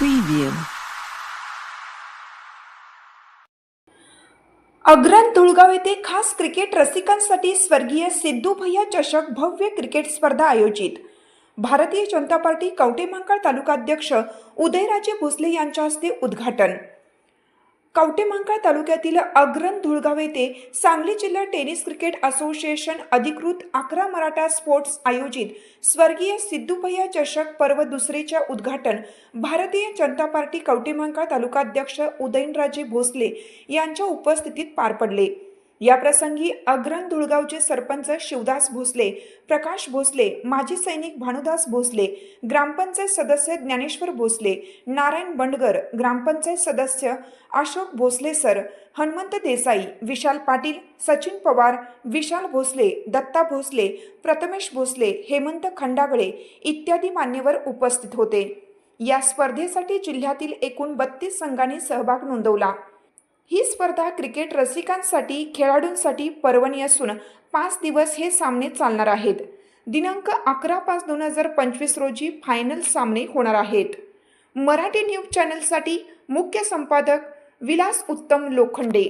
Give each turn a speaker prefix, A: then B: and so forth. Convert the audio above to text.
A: Preview. अग्रण Dhulgaon येथे खास cricket रसिकांसाठी स्वर्गीय सिद्धू भैया चषक भव्य क्रिकेट स्पर्धा आयोजित भारतीय जनता पार्टी कवटेमांकाळ तालुकाध्यक्ष उदयराजे भोसले यांच्या हस्ते उद्घाटन कवटेमांकाळ तालुक्यातील अग्रण धुळगाव येथे सांगली जिल्हा टेनिस क्रिकेट असोसिएशन अधिकृत अकरा मराठा स्पोर्ट्स आयोजित स्वर्गीय सिद्धूभैया चषक पर्व दुसरेच्या उद्घाटन भारतीय जनता पार्टी कवटेमांकाळ तालुकाध्यक्ष उदयनराजे भोसले यांच्या उपस्थितीत पार पडले. या प्रसंगी अग्रण धुळगावचे सरपंच शिवदास भोसले प्रकाश भोसले माजी सैनिक भानुदास भोसले ग्रामपंचायत सदस्य ज्ञानेश्वर भोसले नारायण बंडगर ग्रामपंचायत सदस्य अशोक भोसले सर हनुमंत देसाई विशाल पाटील सचिन पवार विशाल भोसले दत्ता भोसले प्रथमेश भोसले हेमंत खंडागळे इत्यादी मान्यवर उपस्थित होते. या स्पर्धेसाठी जिल्ह्यातील एकूण बत्तीस संघांनी सहभाग नोंदवला. ही स्पर्धा क्रिकेट रसिकांसाठी खेळाडूंसाठी पर्वणी असून पाच दिवस हे सामने चालणार आहेत. दिनांक अकरा पाच दोन हजार पंचवीस रोजी फायनल सामने होणार आहेत. मराठी न्यूज चॅनलसाठी मुख्य संपादक विलास उत्तम लोखंडे.